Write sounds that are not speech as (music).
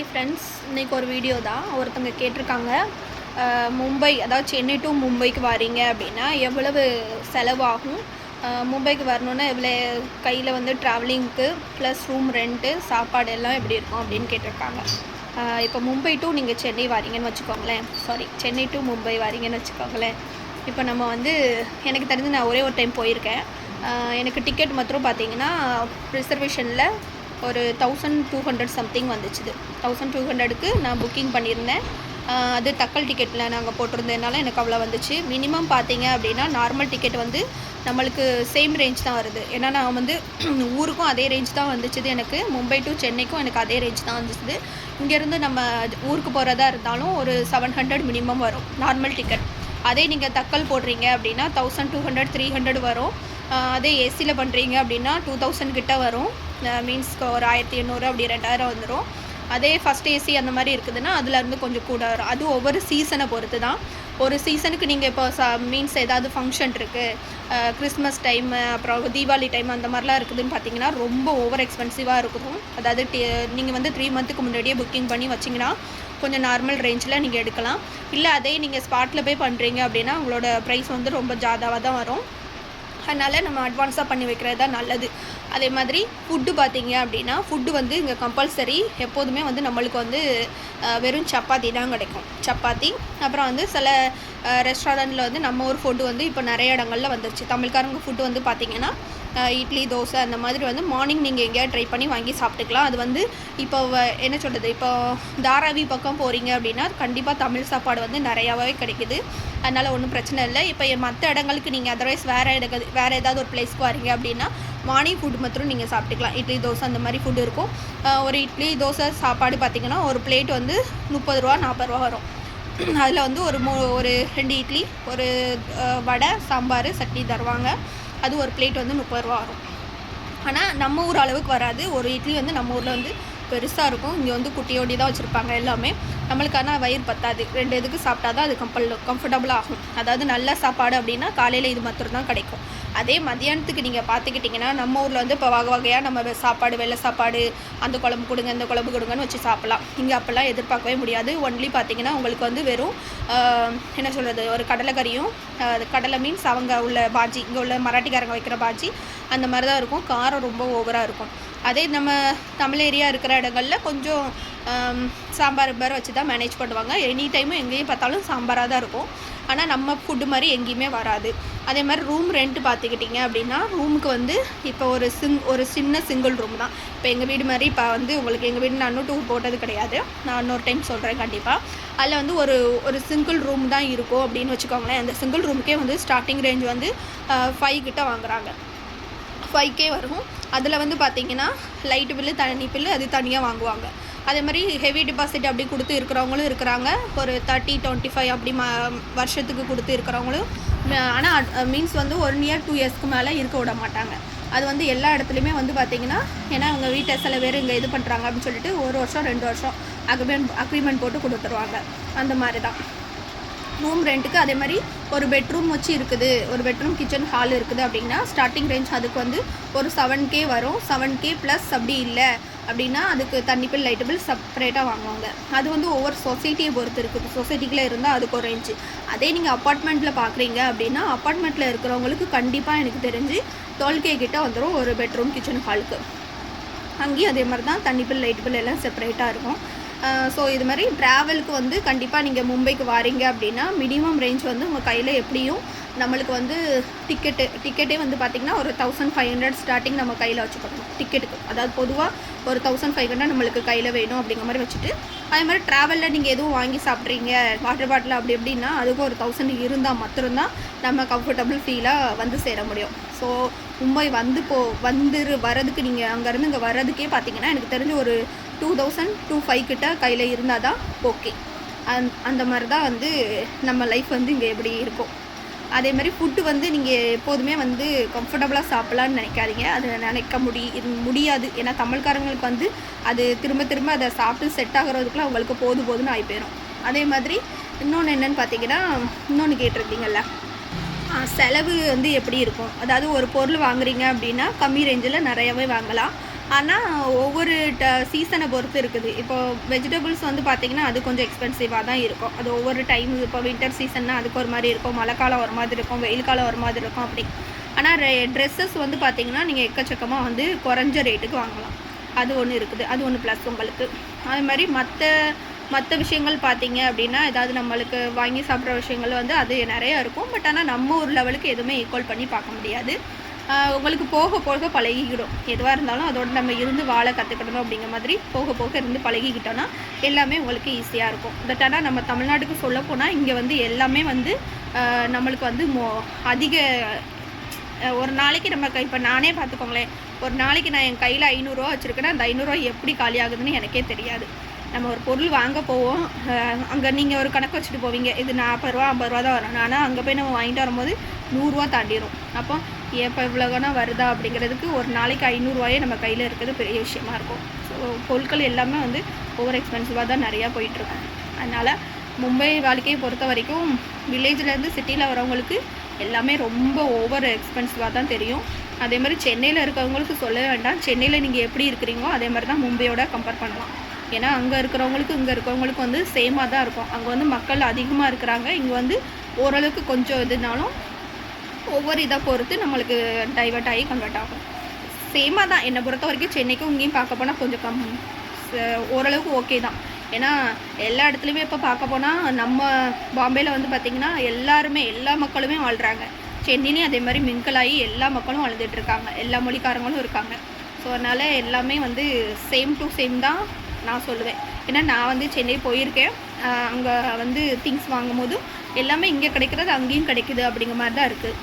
Hi friends இன்றைக்கி ஒரு video தான். ஒருத்தங்க கேட்டிருக்காங்க மும்பை அதாவது சென்னை டு மும்பைக்கு வரீங்க அப்படின்னா எவ்வளவு செலவாகும்? மும்பைக்கு வரணுன்னா எவ்வளோ கையில் வந்து ட்ராவலிங்க்கு ப்ளஸ் ரூம் ரெண்ட்டு சாப்பாடு எல்லாம் எப்படி இருக்கும் அப்படின்னு கேட்டிருக்காங்க. இப்போ மும்பை டு நீங்கள் சென்னை வரீங்கன்னு வச்சுக்கோங்களேன். சாரி சென்னை டு மும்பை வரீங்கன்னு வச்சுக்கோங்களேன். இப்போ நம்ம வந்து எனக்கு தெரிஞ்சு நான் ஒரே ஒரு டைம் போயிருக்கேன். எனக்கு டிக்கெட் மாத்திரம் பார்த்தீங்கன்னா ரிசர்வேஷனில் ஒரு தௌசண்ட் டூ ஹண்ட்ரட் சம்திங் வந்துச்சுது. தௌசண்ட் டூ ஹண்ட்ரடுக்கு நான் புக்கிங் பண்ணியிருந்தேன். அது தக்கல் டிக்கெட்டில் நாங்கள் போட்டிருந்ததுனால எனக்கு அவ்வளோ வந்துச்சு. மினிமம் பார்த்தீங்க அப்படின்னா நார்மல் டிக்கெட் வந்து நம்மளுக்கு சேம் ரேஞ்ச் தான் வருது. ஏன்னா நான் வந்து (clears throat) ஊருக்கும் அதே ரேஞ்ச் தான் வந்துச்சுது எனக்கு. மும்பை டு சென்னைக்கும் எனக்கு அதே ரேஞ்ச் தான் வந்துச்சுது. இங்கேருந்து நம்ம ஊருக்கு போகிறதா இருந்தாலும் ஒரு செவன் ஹண்ட்ரட் மினிமம் வரும். நார்மல் டிக்கெட் அதே நீங்கள் தக்கல் போடுறீங்க அப்படின்னா thousand two hundred three hundred வரும். அதே ஏசியில் பண்ணுறீங்க அப்படின்னா டூ தௌசண்ட் கிட்ட வரும். மீன்ஸ் ஒரு ஆயிரத்தி எண்ணூறு அப்படி ரெண்டாயிரம் வந்துடும் அதே ஃபஸ்ட் ஏசி அந்த மாதிரி இருக்குதுன்னா அதுலேருந்து கொஞ்சம் கூட வரும். அது ஒவ்வொரு சீசனை பொறுத்து தான் ஒரு சீசனுக்கு நீங்கள் இப்போ ச மீன்ஸ் ஏதாவது ஃபங்க்ஷன் இருக்குது கிறிஸ்மஸ் டைம் அப்புறம் தீபாவளி டைம் அந்த மாதிரிலாம் இருக்குதுன்னு பார்த்தீங்கன்னா ரொம்ப ஓவர் எக்ஸ்பென்சிவாக இருக்கும். அதாவது நீங்கள் வந்து த்ரீ மந்த்துக்கு முன்னாடியே புக்கிங் பண்ணி வச்சிங்கன்னா கொஞ்சம் நார்மல் ரேஞ்சில் நீங்கள் எடுக்கலாம். இல்லை அதே நீங்கள் ஸ்பாட்டில் போய் பண்ணுறீங்க அப்படின்னா உங்களோட ப்ரைஸ் வந்து ரொம்ப ஜாதாவாக தான் வரும். அதனால் நம்ம அட்வான்ஸாக பண்ணி வைக்கிறது தான் நல்லது. அதே மாதிரி ஃபுட்டு பார்த்தீங்க அப்படின்னா ஃபுட்டு வந்து இங்கே கம்பல்சரி எப்போதுமே வந்து நம்மளுக்கு வந்து வெறும் சப்பாத்தி தான் கிடைக்கும். சப்பாத்தி அப்புறம் வந்து சில ரெஸ்டாரண்ட்டில் வந்து நம்ம ஊர் ஃபுட்டு வந்து இப்போ நிறைய இடங்களில் வந்துருச்சு. தமிழ்காரங்க ஃபுட்டு வந்து பார்த்திங்கன்னா இட்லி தோசை அந்த மாதிரி வந்து மார்னிங் நீங்கள் எங்கேயாவது ட்ரை பண்ணி வாங்கி சாப்பிட்டுக்கலாம். அது வந்து இப்போ வ- என்ன சொல்கிறது இப்போ தாராவி பக்கம் போகிறீங்க அப்படின்னா கண்டிப்பாக தமிழ் சாப்பாடு வந்து நிறையாவே கிடைக்குது. அதனால் ஒன்றும் பிரச்சனை இல்லை. இப்போ மற்ற இடங்களுக்கு நீங்கள் அதர்வைஸ் வேறு இடங்கள் வேறு ஏதாவது ஒரு பிளேஸ்க்கு வரீங்க அப்படின்னா மார்னிங் ஃபுட் மாத்திரம் நீங்கள் சாப்பிட்டுக்கலாம். இட்லி தோசை அந்த மாதிரி ஃபுட் இருக்கும். ஒரு இட்லி தோசை சாப்பாடு பார்த்தீங்கன்னா ஒரு பிளேட் வந்து முப்பது ரூபா நாற்பது ரூபா வரும். அதில் வந்து ஒரு மூ ஒரு ரெண்டு இட்லி ஒரு வடை சாம்பார் சட்னி தருவாங்க. அது ஒரு பிளேட் வந்து முப்பது ரூபா வரும். ஆனால் நம்ம ஊர் அளவுக்கு வராது. ஒரு இட்லி வந்து நம்ம ஊரில் வந்து பெருசாக இருக்கும். இங்கே வந்து குட்டியோடி தான் வச்சுருப்பாங்க எல்லாமே. நம்மளுக்கான வயிறு பத்தாது. ரெண்டு இதுக்கு சாப்பிட்டா தான் அது கம்பல் கம்ஃபர்டபுளாக ஆகும். அதாவது நல்ல சாப்பாடு அப்படின்னா காலையில் இது மாத்திரம் தான் கிடைக்கும். அதே மதியானத்துக்கு நீங்கள் பார்த்துக்கிட்டிங்கன்னா நம்ம ஊரில் வந்து இப்போ வகை வகையாக நம்ம சாப்பாடு வெள்ளை சாப்பாடு அந்த குழம்பு கொடுங்க இந்த குழம்பு கொடுங்கன்னு வச்சு சாப்பிட்லாம். இங்கே அப்போல்லாம் எதிர்பார்க்கவே முடியாது. ஒன்லி பார்த்தீங்கன்னா உங்களுக்கு வந்து வெறும் என்ன சொல்கிறது ஒரு கடலைக்கறியும் கடலை மீன்ஸ் அவங்க உள்ள பாஜி இங்கே உள்ள மராட்டிக்காரங்க வைக்கிற பாஜி அந்த மாதிரி தான் இருக்கும். காரம் ரொம்ப ஓவராக இருக்கும். அதே நம்ம தமிழ் ஏரியா இருக்கிற இடங்கள்ல கொஞ்சம் சாம்பார் பார் வச்சு தான் மேனேஜ் பண்ணுவாங்க. எனி டைமும் எங்கேயும் பார்த்தாலும் சாம்பாராக தான் இருக்கும். ஆனால் நம்ம ஃபுட்டு மாதிரி எங்கேயுமே வராது. அதே மாதிரி ரூம் ரெண்ட்டு பார்த்துக்கிட்டிங்க அப்படின்னா ரூமுக்கு வந்து இப்போ ஒரு சிங் ஒரு சின்ன சிங்கிள் ரூம் தான். இப்போ எங்கள் வீடு மாதிரி இப்போ வந்து உங்களுக்கு எங்கள் வீடு நான் இன்னும் டூர் போட்டது கிடையாது. நான் இன்னொரு டைம் சொல்கிறேன் கண்டிப்பாக அதில் வந்து ஒரு ஒரு சிங்கிள் ரூம் தான் இருக்கும் அப்படின்னு வச்சுக்கோங்களேன். அந்த சிங்கிள் ரூமுக்கே வந்து ஸ்டார்டிங் ரேஞ்ச் வந்து ஃபைவ் கிட்ட வாங்குறாங்க. ஃபைவ் கே வரும். அதில் வந்து பார்த்தீங்கன்னா லைட்டு பில்லு தண்ணி பில்லு அது தனியாக வாங்குவாங்க. அதே மாதிரி ஹெவி டிபாசிட் அப்படி கொடுத்து இருக்கிறவங்களும் இருக்கிறாங்க. ஒரு தேர்ட்டி டுவெண்ட்டி ஃபைவ் அப்படி ம வருஷத்துக்கு கொடுத்து இருக்கிறவங்களும் ஆனால் மீன்ஸ் வந்து ஒன் இயர் டூ இயர்ஸ்க்கு மேலே இருக்க விட மாட்டாங்க. அது வந்து எல்லா இடத்துலையுமே வந்து பார்த்தீங்கன்னா ஏன்னா அவங்க வீட்டை சில பேர் இங்கே இது பண்ணுறாங்க அப்படின்னு சொல்லிட்டு ஒரு வருஷம் ரெண்டு வருஷம் அக்ரிமெண்ட் அக்ரிமெண்ட் போட்டு கொடுத்துருவாங்க. அந்த மாதிரி தான் ரூம் ரெண்ட்டுக்கு அதே மாதிரி ஒரு பெட்ரூம் வச்சு இருக்குது. ஒரு பெட்ரூம் கிச்சன் ஹால் இருக்குது அப்படின்னா ஸ்டார்டிங் ரேஞ்ச் அதுக்கு வந்து ஒரு செவன் கே வரும். செவன் கே ப்ளஸ் அப்படி இல்லை அப்படின்னா அதுக்கு தண்ணி பில் லைட்டு பில் செப்பரேட்டாக வாங்குவாங்க. அது வந்து ஒவ்வொரு சொசைட்டியை பொறுத்து இருக்குது. சொசைட்டிக்குள்ளே இருந்தால் அதுக்கு ஒரு ரேஞ்சு அதே நீங்கள் அப்பார்ட்மெண்ட்டில் பார்க்குறீங்க அப்படின்னா அப்பார்ட்மெண்ட்டில் இருக்கிறவங்களுக்கு கண்டிப்பாக எனக்கு தெரிஞ்சு டுவெல் கே வந்துடும் ஒரு பெட்ரூம் கிச்சன் ஹாலுக்கு அங்கேயும் அதே மாதிரி தான் தண்ணி பில் லைட் பில் எல்லாம் செப்பரேட்டாக இருக்கும். ஸோ இது மாதிரி ட்ராவலுக்கு வந்து கண்டிப்பாக நீங்கள் மும்பைக்கு வாரீங்க அப்படின்னா மினிமம் ரேஞ்ச் வந்து உங்கள் கையில் எப்படியும் நம்மளுக்கு வந்து டிக்கெட்டு டிக்கெட்டே வந்து பார்த்திங்கன்னா ஒரு தௌசண்ட் ஃபைவ் ஹண்ட்ரட் ஸ்டார்டிங் நம்ம கையில் வச்சுக்கணும். டிக்கெட்டுக்கு அதாவது பொதுவாக ஒரு தௌசண்ட் ஃபைவ் ஹண்ட்ரட் நம்மளுக்கு கையில் வேணும் அப்படிங்கிற மாதிரி வச்சுட்டு அதே மாதிரி ட்ராவலில் நீங்கள் எதுவும் வாங்கி சாப்பிட்றீங்க வாட்டர் பாட்டில் அப்படி எப்படின்னா அதுக்கும் ஒரு தௌசண்ட் இருந்தால் மட்டும்தான் நம்ம கம்ஃபர்டபுள் ஃபீலாக வந்து சேர முடியும். ஸோ மும்பை வந்து போ வந்துரு வரதுக்கு நீங்கள் அங்கேருந்து இங்கே வர்றதுக்கே பார்த்தீங்கன்னா எனக்கு தெரிஞ்ச ஒரு டூ தௌசண்ட் டூ ஃபைவ் கிட்ட கையில் இருந்தால் தான் ஓகே அந் அந்த மாதிரி தான் வந்து நம்ம லைஃப் வந்து இங்கே எப்படி இருக்கும். அதே மாதிரி ஃபுட்டு வந்து நீங்கள் எப்போதுமே வந்து கம்ஃபர்டபுளாக சாப்பிட்லான்னு நினைக்காதீங்க. அது நினைக்க முடி முடியாது. ஏன்னா தமிழ்காரங்களுக்கு வந்து அது திரும்ப திரும்ப அதை சாப்பிட்டு செட் ஆகிறதுக்குலாம் அவங்களுக்கு போது போதுன்னு ஆகி போயிடும் அதே மாதிரி இன்னொன்று என்னென்னு பார்த்தீங்கன்னா இன்னொன்று கேட்டிருந்தீங்கல்ல செலவு வந்து எப்படி இருக்கும்? அதாவது ஒரு பொருள் வாங்குறீங்க அப்படின்னா கம்மி ரேஞ்சில் நிறையவே வாங்கலாம். ஆனால் ஒவ்வொரு ட சீசனை பொறுத்து இருக்குது. இப்போ வெஜிடபிள்ஸ் வந்து பார்த்திங்கன்னா அது கொஞ்சம் எக்ஸ்பென்சிவாக தான் இருக்கும். அது ஒவ்வொரு டைம் இப்போ வின்டர் சீசன்னா அதுக்கு ஒரு மாதிரி இருக்கும். மழை காலம் ஒரு மாதிரி இருக்கும். வெயில் காலம் ஒரு மாதிரி இருக்கும் அப்படி. ஆனால் ட்ரெஸ்ஸஸ் வந்து பார்த்திங்கன்னா நீங்கள் எக்கச்சக்கமாக வந்து குறைஞ்ச ரேட்டுக்கு வாங்கலாம். அது ஒன்று இருக்குது. அது ஒன்று ப்ளஸ் உங்களுக்கு. அது மாதிரி மற்ற மற்ற விஷயங்கள் பார்த்தீங்க அப்படின்னா ஏதாவது நம்மளுக்கு வாங்கி சாப்பிட்ற விஷயங்கள் வந்து அது நிறையா இருக்கும். பட் ஆனால் நம்ம ஒரு லெவலுக்கு எதுவுமே ஈக்குவல் பண்ணி பார்க்க முடியாது. உங்களுக்கு போக போக பழகிக்கிடும். எதுவாக இருந்தாலும் அதோட நம்ம இருந்து வாழ கற்றுக்கிடணும் அப்படிங்கிற மாதிரி போக போக இருந்து பழகிக்கிட்டோன்னா எல்லாமே உங்களுக்கு ஈஸியாக இருக்கும். பட் ஆனால் நம்ம தமிழ்நாட்டுக்கு சொல்ல போனால் இங்கே வந்து எல்லாமே வந்து நம்மளுக்கு வந்து மோ அதிக ஒரு நாளைக்கு நம்ம இப்போ நானே பார்த்துக்கோங்களேன் ஒரு நாளைக்கு நான் என் கையில் ஐநூறுரூவா வச்சுருக்கேன்னா அந்த ஐநூறுரூவா எப்படி காலி ஆகுதுன்னு எனக்கே தெரியாது. நம்ம ஒரு பொருள் வாங்க போவோம். அங்கே நீங்கள் ஒரு கணக்கு வச்சுட்டு போவீங்க. இது நாற்பது ரூபா ஐம்பது ரூபா தான் வரும். ஆனால் அங்கே போய் நம்ம வாங்கிட்டு வரும்போது நூறுரூவா தாண்டிடும் அப்போ எப்போ இவ்வளோனா வருதா அப்படிங்கிறதுக்கு ஒரு நாளைக்கு ஐநூறுரூவாயே நம்ம கையில் இருக்கிறது பெரிய விஷயமா இருக்கும். ஸோ பொருட்கள் எல்லாமே வந்து ஓவர் எக்ஸ்பென்சிவாக தான் நிறையா போயிட்டுருக்கும் அதனால் மும்பை வாழ்க்கையை பொறுத்த வரைக்கும் வில்லேஜ்லேருந்து சிட்டியில் வரவங்களுக்கு எல்லாமே ரொம்ப ஓவர் எக்ஸ்பென்சிவாக தான் தெரியும். அதே மாதிரி சென்னையில் இருக்கிறவங்களுக்கு சொல்ல வேண்டாம். சென்னையில் நீங்கள் எப்படி இருக்கிறீங்களோ அதே மாதிரி தான் மும்பையோட கம்பேர் பண்ணலாம். ஏன்னா அங்கே இருக்கிறவங்களுக்கு இங்கே இருக்கிறவங்களுக்கு வந்து சேமாக தான் இருக்கும். அங்கே வந்து மக்கள் அதிகமாக இருக்கிறாங்க. இங்கே வந்து ஓரளவுக்கு கொஞ்சம் இதுனாலும் ஒவ்வொரு இதை பொறுத்து நம்மளுக்கு டைவர்ட் ஆகி கன்வெர்ட் ஆகும். சேமாக தான் என்னை பொறுத்த வரைக்கும் சென்னைக்கும் இங்கேயும் பார்க்க போனால் கொஞ்சம் கம் ஓரளவுக்கு ஓகே தான். ஏன்னா எல்லா இடத்துலையுமே இப்போ பார்க்க போனால் நம்ம பாம்பேயில் வந்து பார்த்திங்கன்னா எல்லாருமே எல்லா மக்களுமே வாழ்கிறாங்க சென்னையிலையும் அதே மாதிரி மிங்கலாகி எல்லா மக்களும் வாழ்ந்துட்டுருக்காங்க எல்லா மொழிக்காரங்களும் இருக்காங்க. ஸோ அதனால் எல்லாமே வந்து சேம் டு சேம் தான் நான் சொல்லுவேன். ஏன்னா நான் வந்து சென்னை போயிருக்கேன். அங்கே வந்து திங்ஸ் வாங்கும்போது எல்லாமே இங்கே கிடைக்கிறது அங்கேயும் கிடைக்குது அப்படிங்கிற மாதிரி தான் இருக்குது